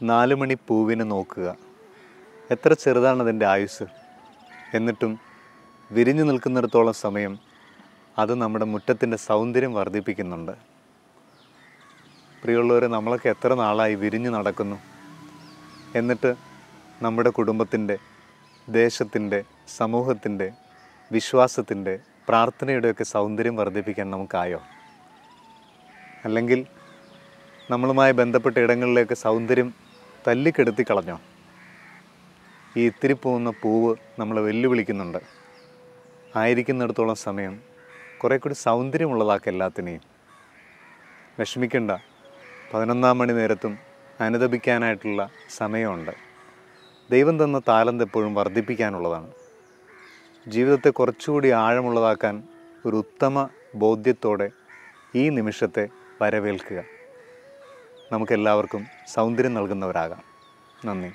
നാല് മണി പൂവിനെ നോക്കുക. എത്ര ചെറുതാണ് അതിന്റെ ആയുസ് എന്നിട്ടും വിരിഞ്ഞു നിൽക്കുന്നിടത്തോളം സമയം അത് നമ്മുടെ മുറ്റത്തിന്റെ സൗന്ദര്യം വർദ്ധിപ്പിക്കുന്നുണ്ട്. പ്രിയമുള്ളവരെ നമ്മളൊക്കെ എത്ര നാളായി വിരിഞ്ഞു നടക്കുന്നു. എന്നിട്ട് നമ്മുടെ കുടുംബത്തിന്റെ ദേശത്തിന്റെ സമൂഹത്തിന്റെ വിശ്വാസത്തിന്റെ പ്രാർത്ഥനയുടെയൊക്കെ സൗന്ദര്യം വർദ്ധിപ്പിക്കാൻ നമുക്കായോ? അല്ലെങ്കിൽ നമ്മളുമായി ബന്ധപ്പെട്ട ഇടങ്ങളിലേക്ക് സൗന്ദര്യം തല്ലിക്കെടുത്തി കളഞ്ഞോ ഈ ഇത്തിരി പോകുന്ന പൂവ് നമ്മളെ വെല്ലുവിളിക്കുന്നുണ്ട്. ആയിരിക്കുന്നിടത്തോളം സമയം കുറേ കൂടി സൗന്ദര്യമുള്ളതാക്കുക എല്ലാത്തിനെയും. വിഷമിക്കണ്ട. പതിനൊന്നാം മണി നേരത്തും അനുദപിക്കാനായിട്ടുള്ള സമയമുണ്ട്. ദൈവം തന്ന താലന്ത് എപ്പോഴും വർദ്ധിപ്പിക്കാനുള്ളതാണ്. ജീവിതത്തെ കുറച്ചുകൂടി ആഴമുള്ളതാക്കാൻ ഒരു ഉത്തമ ബോധ്യത്തോടെ ഈ നിമിഷത്തെ വരവേൽക്കുക. നമുക്കെല്ലാവർക്കും സൗന്ദര്യം നൽകുന്നവരാകാം. നന്ദി.